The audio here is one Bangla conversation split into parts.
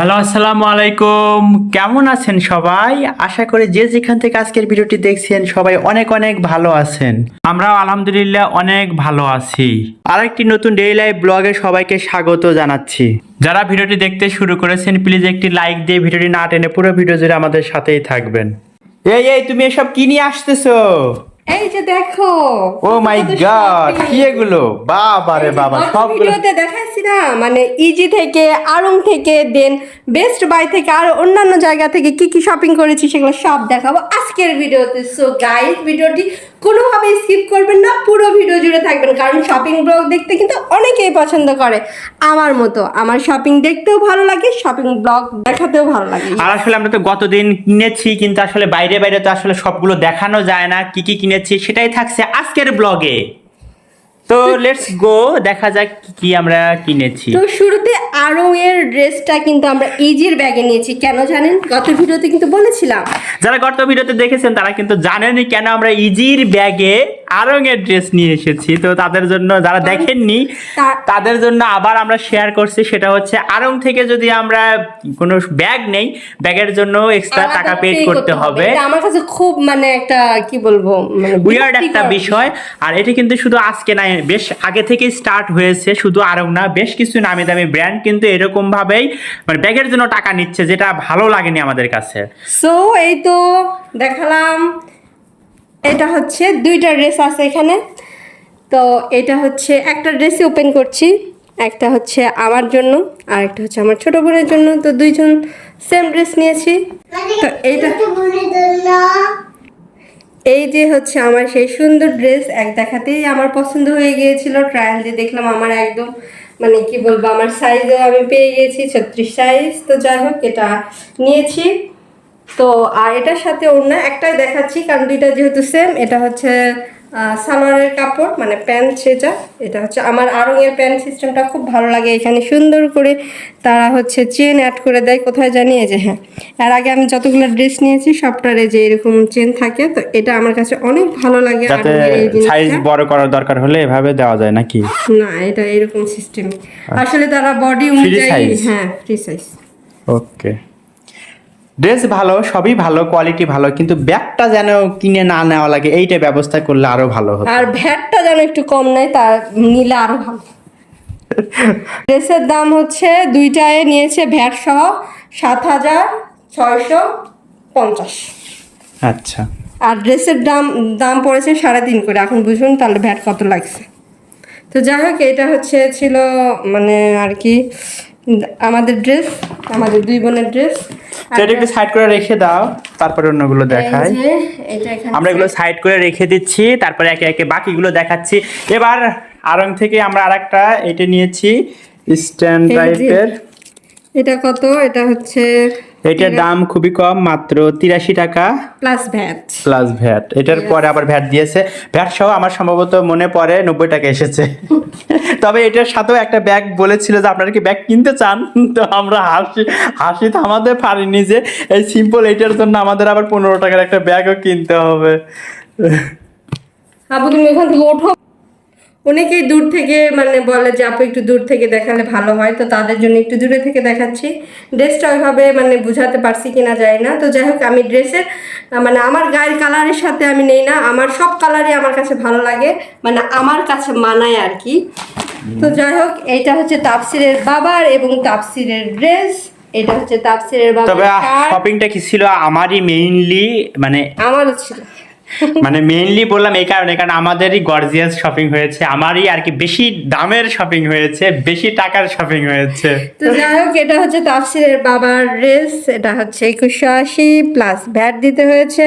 হ্যালো, আসসালামু আলাইকুম। কেমন আছেন সবাই? আশা করি যে যেখান থেকে আজকের ভিডিওটি দেখছেন, সবাই অনেক অনেক ভালো আছেন। আমরাও আলহামদুলিল্লাহ অনেক ভালো আছি। আরেকটি নতুন ডেইলি লাইফ ব্লগে সবাইকে স্বাগত জানাচ্ছি। যারা ভিডিওটি দেখতে শুরু করেছেন প্লিজ একটি লাইক দিয়ে ভিডিওটি না টেনে পুরো ভিডিও জুড়ে আমাদের সাথেই থাকবেন। এই এই, তুমি এসব কি নিয়ে আসতেছো? এই যে দেখো ও মাই গড কি এগুলো? বাবা রে বাবা সব ভিডিওতে দেখাচ্ছি না? মানে ইজি থেকে আরং থেকে দেন বেস্ট বাই থেকে আর অন্যান্য জায়গা থেকে কি কি শপিং করেছি সেগুলো সব দেখাবো আজকের ভিডিওতে। সো গাইস ভিডিওটি কোনোভাবে স্কিপ করবেন না, পুরো ভিডিও জুড়ে থাকবেন। কারণ শপিং ব্লগ দেখতে কিন্তু অনেকেই পছন্দ করে। আমার মতো, আমার শপিং দেখতেও ভালো লাগে শপিং ব্লগ দেখাতেও ভালো লাগে। আর আসলে আমরা তো গতদিন কিনেছি, কিন্তু আসলে বাইরে বাইরে তো আসলে সবগুলো দেখানো যায় না, কি কি কিনেছি সেটাই থাকছে আজকের ব্লগে তো লেটস গো দেখা যাক কি কি আমরা কিনেছি। তো শুরুতে আরও এর ড্রেসটা কিন্তু আমরা ইজির ব্যাগে নিয়েছি কেন জানেন? গত ভিডিওতে কিন্তু বলেছিলাম। যারা গত ভিডিওতে দেখেছেন তারা কিন্তু জানেনই কেন আমরা ইজির ব্যাগে আরঙের ড্রেস নিয়ে এসেছি। তো তাদের জন্য যারা দেখেননি তাদের জন্য আবার আমরা শেয়ার করছি। সেটা হচ্ছে আরং থেকে যদি আমরা কোনো ব্যাগ নেই ব্যাগের জন্য এক্সট্রা টাকা পেড করতে হবে। আমার কাছে খুব মানে একটা কি বলব মানে উইয়ার্ড একটা বিষয়। আর এটি কিন্তু শুধু আজকে নাই বেশ আগে থেকেই স্টার্ট হয়েছে শুধু আরং না বেশ কিছু নামি দামি ব্র্যান্ড কিন্তু এরকম ভাবেই মানে ব্যাগের জন্য টাকা নিচ্ছে যেটা ভালো লাগেনি আমাদের কাছে। সো এই তো দেখালাম। এটা হচ্ছে দুইটা ড্রেস আছে এখানে। তো এটা হচ্ছে একটা ড্রেসই ওপেন করছি, একটা হচ্ছে আমার জন্য আর একটা হচ্ছে আমার ছোট বোনের জন্য। তো দুইজন সেম ড্রেস নিয়েছি। তো এইটা এই যে হচ্ছে আমার সেই সুন্দর ড্রেস, এক দেখাতেই আমার পছন্দ হয়ে গিয়েছিল। ট্রায়াল দিয়ে দেখলাম আমার একদম মানে কি বলব, আমার সাইজও আমি পেয়ে গেছি ছত্রিশ সাইজ তো যাই হোক, এটা নিয়েছি। তো আর এটার সাথে অন্য একটাই দেখাচ্ছি কারণ দুইটা যেহেতু সেম এটা হচ্ছে সালোয়ারের কাপড় মানে প্যান্ট সেটা এটা হচ্ছে আমার আরঙের প্যান্ট সিস্টেমটা খুব ভালো লাগে এখানে সুন্দর করে তারা হচ্ছে চেন অ্যাড করে দেয় কোথায় জানি এই যে হ্যাঁ এর আগে আমি যতগুলো ড্রেস নিয়েছি সবটারে যে এরকম চেন থাকে তো এটা আমার কাছে অনেক ভালো লাগে। সাইজ বড় করার দরকার হলে এভাবে দেওয়া যায় নাকি? না এটা এরকম সিস্টেম আসলে তারা বডি অনুযায়ী হ্যাঁ ফ্রি সাইজ ওকে ড্রেস ভালো সবই ভালো কোয়ালিটি ভালো কিন্তু ব্যাগটা যেন কিনে না নেওয়া লাগে এইটা ব্যবস্থা করলে আরও ভালো হতো। আর ভ্যাটটা যেন একটু কম নেয় তা নিলে আরও ভালো। ড্রেসের দাম হচ্ছে দুইটায় নিয়েছে ভ্যাট সহ সাত হাজার ছয়শো পঞ্চাশ। আচ্ছা। আর ড্রেসের দাম দাম পড়েছে সাড়ে তিন করে এখন বুঝুন তাহলে ভ্যাট কত লাগছে। তো যাই হোক এটা হচ্ছে ছিল মানে আর কি আমাদের ড্রেস আমাদের দুই বোনের ড্রেস সেটা একটু সাইড করে রেখে দাও তারপরে অন্যগুলো দেখাই। আমরা এগুলো সাইড করে রেখে দিচ্ছি তারপরে একে একে বাকিগুলো দেখাচ্ছি। এবার আরং থেকে আমরা আরেকটা এটা নিয়েছি স্ট্যান্ড। টাইপের এটা কত? এটা হচ্ছে এটার দাম খুবই কম মাত্র তিরাশি টাকা। Plus VAT. Plus VAT. এটার পরে আবার ভ্যাট দিয়েছে। ভ্যাট সহ আমার সম্ভবত মনে পড়ে নব্বই টাকা এসেছে। তবে এটার সাথেও একটা ব্যাগ বলেছিল যে আপনারা কি ব্যাগ কিনতে চান? তো আমরা হাসি হাসি থামাতে পারিনি যে এই সিম্পল এটার জন্য আমাদের আবার পনেরো টাকার একটা ব্যাগও কিনতে হবে। আপু তুমি ওখান থেকে ওঠো। অনেকেই দূর থেকে মানে বলে যে আপু একটু দূর থেকে দেখালে ভালো হয়। তো তাদের জন্য একটু দূরে থেকে দেখাচ্ছি। ড্রেসটা ওইভাবে মানে বুঝাতে পারছি কিনা যায় না। তো যাই হোক আমি ড্রেসের মানে আমার গায়ের কালারের সাথে আমি নেই না। আমার সব কালারই আমার কাছে ভালো লাগে। মানে আমার কাছে মানায় আর কি। তো যাই হোক এইটা হচ্ছে তাপসিরের বাবার এবং তাপসিরের ড্রেস এটা হচ্ছে তাপসিরের বাবার তবে শপিংটা কি ছিল? আমারই মেইনলি মানে আমারও ছিল। মানে মেইনলি বললাম এই কারণে কারণ আমাদেরই গর্জিয়াস শপিং হয়েছে আমারই আর কি বেশি দামের শপিং হয়েছে বেশি টাকার শপিং হয়েছে। তো যাই হোক এটা হচ্ছে তাফসিরের বাবার ড্রেস এটা হচ্ছে একুশশো আশি প্লাস ভ্যাট দিতে হয়েছে।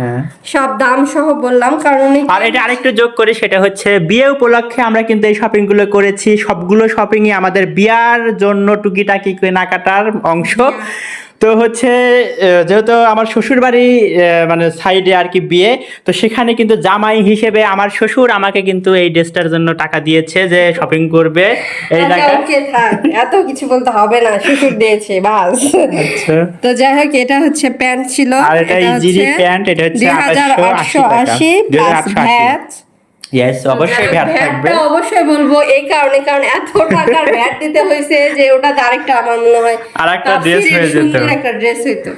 হ্যাঁ। সব দাম সহ বললাম কারণ আর এটা আরেকটু যোগ করে সেটা হচ্ছে বিয়ে উপলক্ষে আমরা কিন্তু এই শপিংগুলো করেছি সবগুলো শপিংই আমাদের বিয়ার জন্য টুকিটাকি কেনাকাটার অংশ। তো হচ্ছে যেহেতু আমার শ্বশুর বাড়ি মানে সাইডে আর কি বিয়ে তো সেখানে কিন্তু জামাই হিসেবে আমার শ্বশুর আমাকে কিন্তু এই ড্রেসটার জন্য টাকা দিয়েছে যে শপিং করবে। এই আচ্ছা, এত কিছু বলতে হবে না শ্বশুর দিয়েছে বাস। আচ্ছা। তো যাই হোক এটা হচ্ছে প্যান্ট ছিল আর এটা ইজিরি প্যান্ট, এটা হচ্ছে দুই হাজার 2880 আটশো আশি প্লাস 2880 ভ্যাট ইয়েস অবশ্যই ভ্যাট থাকবে অবশ্যই বলব এই কারণে কারণ এত টাকার ভ্যাট দিতে হয়েছে যে ওটা আরেকটা আমার মনে হয় আরেকটা তার হয়ে যেত। একটা ড্রেস হইতো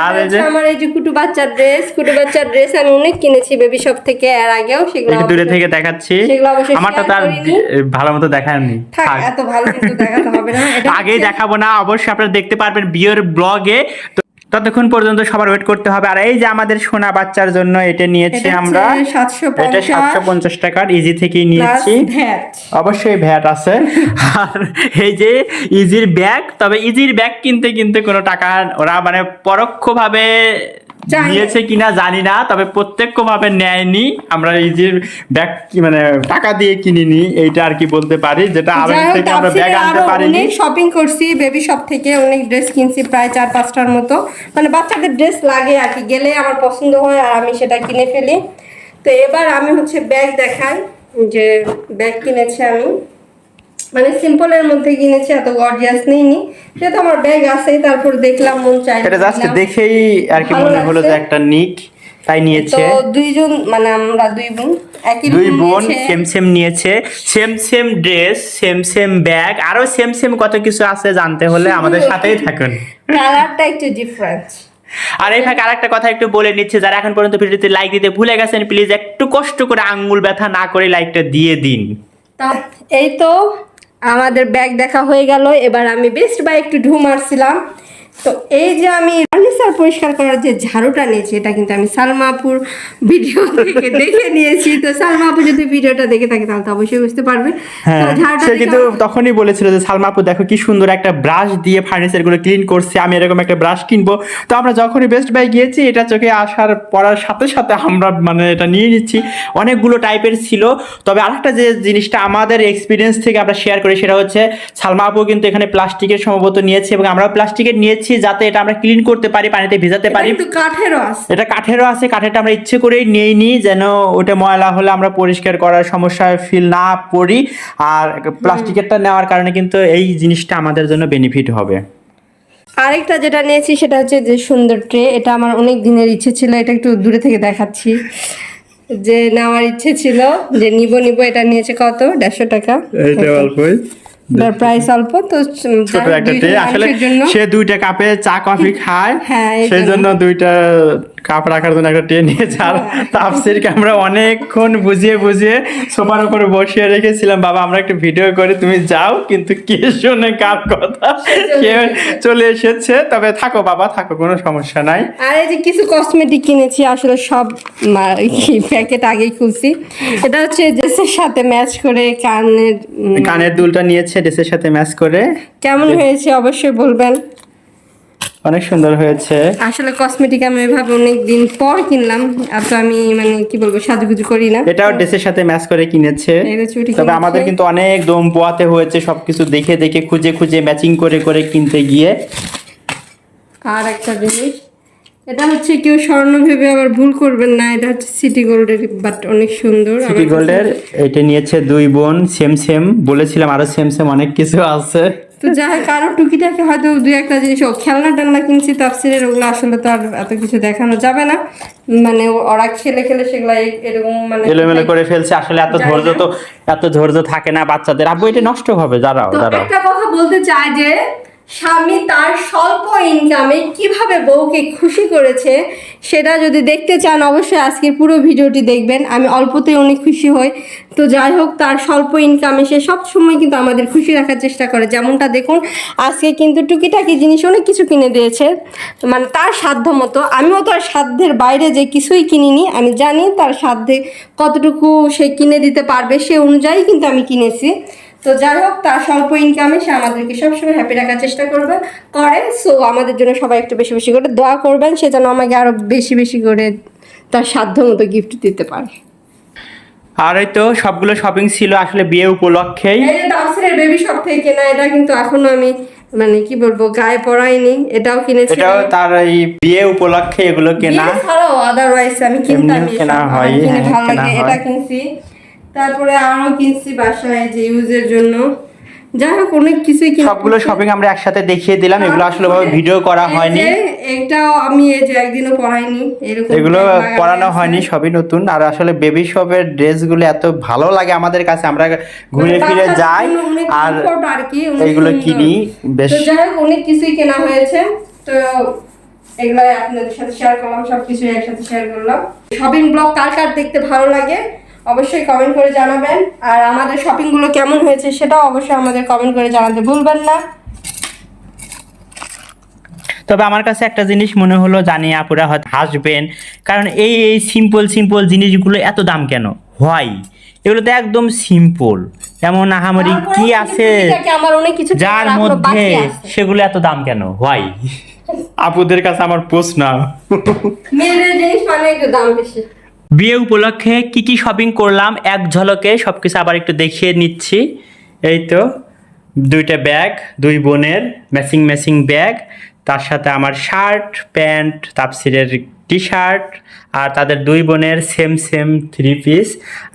আর এই যে- আমার এই যে কুটু বাচ্চার ড্রেস কুটু বাচ্চার ড্রেস আমি অনেক কিনেছি বেবি শপ থেকে এর আগেও সেগুলো দূরে থেকে দেখাচ্ছি আমারটা। ভালো মতো দেখায়নি থাক থাক। এত ভালো কিন্তু দেখাতে হবে না আগেই দেখাবো না অবশ্যই আপনারা দেখতে পারবেন বিয়ের ব্লগে ততক্ষণ পর্যন্ত সবার ওয়েট করতে হবে। আর এই যে আমাদের সোনা বাচ্চার জন্য এটা নিয়েছি আমরা এটা সাতশো পঞ্চাশ টাকার ইজি থেকে নিয়েছি। অবশ্যই ভ্যাট আছে। আর এই যে ইজির ব্যাগ তবে ইজির ব্যাগ কিনতে কিনতে কোনো টাকা ওরা মানে পরোক্ষভাবে। নিয়েছে কিনা জানি না তবে প্রত্যক্ষভাবে নেয়নি আমরা ইজির ব্যাগ মানে টাকা দিয়ে কিনিনি এইটা আর কি বলতে পারি যেটা হোক, থেকে আমরা ব্যাগ আনতে পারিনি। শপিং করছি বেবি শপ থেকে অনেক ড্রেস কিনছি প্রায় চার পাঁচটার মতো। মানে বাচ্চাদের ড্রেস লাগে আর কি গেলে আমার পছন্দ হয় আর আমি সেটা কিনে ফেলি। তো এবার আমি হচ্ছে ব্যাগ দেখাই যে ব্যাগ কিনেছি আমি। মানে সিম্পলের মধ্যে কিনেছি এত গর্জিয়াস নেইনি। যেহেতু আমার ব্যাগ আছে তারপর দেখলাম মন চাই এটা জাস্ট দেখেই আর কি মনে হলো যে একটা নিট তাই নিয়েছে। তো দুইজন মানে আমরা দুই বোন একই দুই বোন। সেম সেম নিয়েছে। Same same dress same same bag আরও সেম সেম কত কিছু আছে জানতে হলে আমাদের সাথেই থাকুন। কালারটা একটু ডিফারেন্ট আর এই ফাঁকে আরেকটা কথা একটু বলে নিচ্ছে যারা এখন পর্যন্ত ভিডিওতে লাইক দিতে ভুলে গেছেন প্লিজ একটু কষ্ট করে আঙ্গুল ব্যথা না করে লাইকটা দিয়ে দিন। তা এই তো আমাদের ব্যাগ দেখা হয়ে গেল। এবার আমি বেস্ট বাই একটু ঢু মারছিলাম। তো এই যে আমি ফার্নিচার পরিষ্কার করার যে ঝাড়ুটা নিয়েছি এটা কিন্তু আমি সালমাপুর ভিডিও থেকে দেখে নিয়েছি। তো সালমাপুর যদি ভিডিওটা দেখে থাকে তাহলে তো অবশ্যই বুঝতে পারবে। হ্যাঁ তো ঝাড়ুটা সে কিন্তু তখনই বলেছিল যে সালমা আপু দেখো কি সুন্দর একটা ব্রাশ দিয়ে ফার্নিচারগুলো ক্লিন করছে আমি এরকম একটা ব্রাশ কিনবো। তো আমরা যখনই বেস্ট বাই গিয়েছি এটা চোখে আসার পড়ার সাথে সাথে আমরা মানে এটা নিয়ে নিচ্ছি। অনেকগুলো টাইপের ছিল। তবে আরেকটা যে জিনিসটা আমাদের এক্সপিরিয়েন্স থেকে আমরা শেয়ার করি সেটা হচ্ছে সালমা আপু কিন্তু এখানে প্লাস্টিকের সম্ভবত নিয়েছে এবং আমরা প্লাস্টিকের নিয়েছি যাতে এটা আমরা ক্লিন করতে পারি। পানিতে ভিজাতে পারি। কিন্তু কাঠেরও আছে। এটা কাঠেরও আছে কাঠেরটা আমরা ইচ্ছে করেই নিইনি যেন ওটা ময়লা হলে আমরা পরিষ্কার করার সমস্যায় ফিল না পড়ি আর প্লাস্টিকেরটা নেওয়ার কারণে কিন্তু এই জিনিসটা আমাদের জন্য বেনিফিট হবে। আরেকটা যেটা নিয়েছি সেটা হচ্ছে যে সুন্দর ট্রে এটা আমার অনেক দিনের ইচ্ছে ছিল এটা একটু দূরে থেকে দেখাচ্ছি। যে নেওয়ার ইচ্ছে ছিল যে নিব নিব এটা নিয়েছে কত? দেড়শো টাকা। এটা অল্পই। প্রাইস অল্প তো ছোট একটা আসলে সে দুইটা কাপে চা কফি খায় হ্যাঁ, সেই। জন্য দুইটা কাপ রাখার জন্য একটা ট্রে নিয়েছে আর হ্যাঁ। আমরা অনেকক্ষণ বুঝিয়ে বুঝিয়ে সোফার উপরে বসিয়ে রেখেছিলাম। বাবা আমরা একটা ভিডিও করে তুমি যাও কিন্তু কে শোনে কার কথা? সে চলে এসেছে। তবে থাকো বাবা থাকো কোনো সমস্যা নাই। আর এই যে কিছু কসমেটিক কিনেছি আসলে সব প্যাকেট আগেই খুলছি। এটা হচ্ছে ড্রেসের সাথে ম্যাচ করে কানের কানের দুলটা নিয়েছে ড্রেসের সাথে ম্যাচ করে। কেমন হয়েছে অবশ্যই বলবেন। অনেক সুন্দর হয়েছে। আসলে কসমেটিক আমি এভাবে অনেক দিন পর কিনলাম। আর তো আমি মানে কি বলব সাজুগুজু করি না। এটাও ড্রেসের সাথে ম্যাচ করে কিনেছে। তবে আমাদের কিন্তু অনেক দম পোয়াতে হয়েছে সবকিছু দেখে দেখে খুঁজে খুঁজে ম্যাচিং করে করে কিনতে গিয়ে। আর একটা জিনিস এটা হচ্ছে কেউ স্বর্ণ ভেবে আবার ভুল করবেন না এটা হচ্ছে সিটি গোল্ডের বাট অনেক সুন্দর। সিটি গোল্ডের এটা নিয়েছে দুই বোন সেম সেম বলেছিলাম আরও সেম সেম অনেক কিছু আছে। তো যাই হোক আরও টুকিটাকি হয়তো দু একটা জিনিস ও খেলনা টেলনা কিনছি তাফসিরের ওগুলো আসলে তো আর এত কিছু দেখানো যাবে না। মানে ওরা খেলে খেলে সেগুলো এরকম মানে এলোমেলো করে ফেলছে আসলে এত ধৈর্য তো এত ধৈর্য থাকে না বাচ্চাদের। আব্বু এটা নষ্ট হবে যারা তো একটা কথা বলতে চাই যে স্বামী তার স্বল্প ইনকামে কীভাবে বউকে খুশি করেছে, সেটা যদি দেখতে চান, অবশ্যই আজকের পুরো ভিডিওটি দেখবেন। আমি অল্পতে অনেক খুশি হই। তো যাই হোক, তার স্বল্প ইনকামে সে সব সময় কিন্তু আমাদের খুশি রাখার চেষ্টা করে। যেমনটা দেখুন, আজকে কিন্তু টুকিটাকি জিনিস অনেক কিছু কিনে দিয়েছে। মানে তার সাধ্য মতো। আমিও তার সাধ্যের বাইরে যে কিছুই কিনিনি, আমি জানি তার সাধ্যে কতটুকু সে কিনে দিতে পারবে, সে অনুযায়ী কিন্তু আমি কিনেছি। তো যাই হোক তার স্বল্প ইনকামে সে আমাদেরকে সবসময় হ্যাপি রাখার চেষ্টা করবে করে। সো আমাদের জন্য সবাই একটু বেশি বেশি করে দোয়া করবেন সে যেন আমাকে আরও বেশি বেশি করে তার সাধ্য মতো গিফট দিতে পারে। আর এই তো সবগুলো শপিং ছিল আসলে বিয়ে উপলক্ষেই এই যে দাসের বেবি শপ থেকে কেনা এটা কিন্তু এখনও আমি মানে কি বলব গায়ে পরাইনি এটাও কিনেছি। এটাও তার এই বিয়ে উপলক্ষে এগুলো কেনা। ছাড়াও আদারওয়াইজ আমি কিনতাম কেনা হয়, হয়। এটা কিনছি। তারপরে আরও কিনছি বাসায় যে ইউজের জন্য। যাই হোক অনেক কিছুই কেনা সবগুলো শপিং আমরা একসাথে দেখিয়ে দিলাম। এগুলো আসলে ভাবে ভিডিও করা হয়নি। এটাও আমি এই যে একদিনও পরাইনি এরকম এগুলো পরানো হয়নি সবই নতুন। আর আসলে বেবি শপের ড্রেসগুলো এত ভালো লাগে আমাদের কাছে। আমরা ঘুরে ফিরে যাই আর অনেক কিনি বেশ। যাই হোক অনেক কিছুই কেনা হয়েছে। তো এগুলো আপনাদের সাথে শেয়ার করলাম সবকিছু একসাথে শেয়ার করলাম। শপিং ব্লগ কার কার দেখতে ভালো লাগে? অবশ্যই কমেন্ট করে জানাবেন। আর আমাদের শপিংগুলো কেমন হয়েছে সেটাও অবশ্যই আমাদের কমেন্ট করে জানাতে ভুলবেন না। তবে আমার কাছে একটা জিনিস মনে হলো জানি আপুরা হয়তো হাসবেন কারণ এই এই সিম্পল সিম্পল জিনিসগুলো এত দাম কেন? হয় এগুলো তো একদম সিম্পল যেমন আহামরি কি আছে? আমার অনেক কিছু যার মধ্যে সেগুলো এত দাম কেন? হয় আপুদের কাছে আমার প্রশ্ন। মেয়েদের জিনিস মানে একটু দাম বেশি। বিয়ে উপলক্ষে কি কি শপিং করলাম এক ঝলকে সব কিছু আবার একটু দেখিয়ে নিচ্ছি। এই তো দুইটা ব্যাগ দুই বোনের ম্যাচিং ম্যাচিং ব্যাগ তার সাথে আমার শার্ট প্যান্ট তাপসিরের টি শার্ট আর তাদের দুই বোনের সেম সেম থ্রি পিস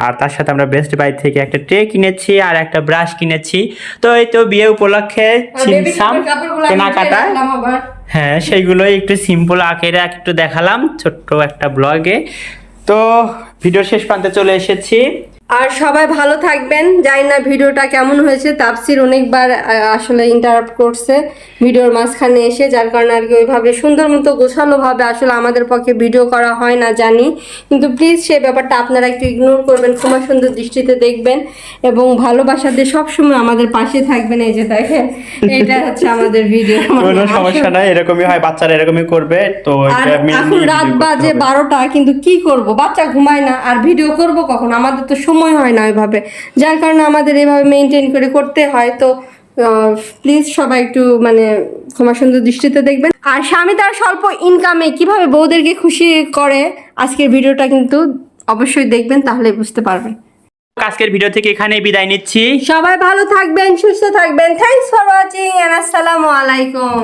আর তার সাথে আমরা বেস্ট বাই থেকে একটা ট্রে কিনেছি আর একটা ব্রাশ কিনেছি। তো এই তো বিয়ে উপলক্ষে আমি কেনাকাটা। হ্যাঁ সেইগুলোই একটু সিম্পল আকারে একটু দেখালাম ছোট্ট একটা ব্লগে তো ভিডিও শেষ প্রান্তে চলে এসেছি। আর সবাই ভালো থাকবেন। জানি না ভিডিওটা কেমন হয়েছে। তাপসির অনেকবার আসলে ইন্টারাপ্ট করছে ভিডিওর মাঝখানে এসে। যার কারণে আর কি ওইভাবে সুন্দর মতো গোছালোভাবে আসলে আমাদের পক্ষে ভিডিও করা হয় না জানি। কিন্তু প্লিজ সে ব্যাপারটা আপনারা একটু ইগনোর করবেন ক্ষমা সুন্দর দৃষ্টিতে দেখবেন এবং ভালোবাসা দিয়ে সবসময় আমাদের পাশে থাকবেন। এই যে দেখেন এটা হচ্ছে আমাদের ভিডিও কোনো সমস্যা নাই এরকমই হয় বাচ্চারা এরকমই করবে তো এখন রাত বাজে বারোটা কিন্তু কি করব? বাচ্চা ঘুমায় না আর ভিডিও করব কখন? আমাদের তো সময় হয় না ওইভাবে। যার কারণে আমাদের এভাবে মেনটেন করে করতে হয়। তো প্লিজ সবাই একটু মানে ক্ষমা সুন্দর দৃষ্টিতে দেখবেন। আর স্বামী তার স্বল্প ইনকামে কীভাবে বউদেরকে খুশি করে আজকের ভিডিওটা কিন্তু অবশ্যই দেখবেন তাহলে বুঝতে পারবেন। আজকের ভিডিও থেকে এখানে বিদায় নিচ্ছি। সবাই ভালো থাকবেন সুস্থ থাকবেন। থ্যাংকস ফর ওয়াচিং এন্ড আসসালামু আলাইকুম।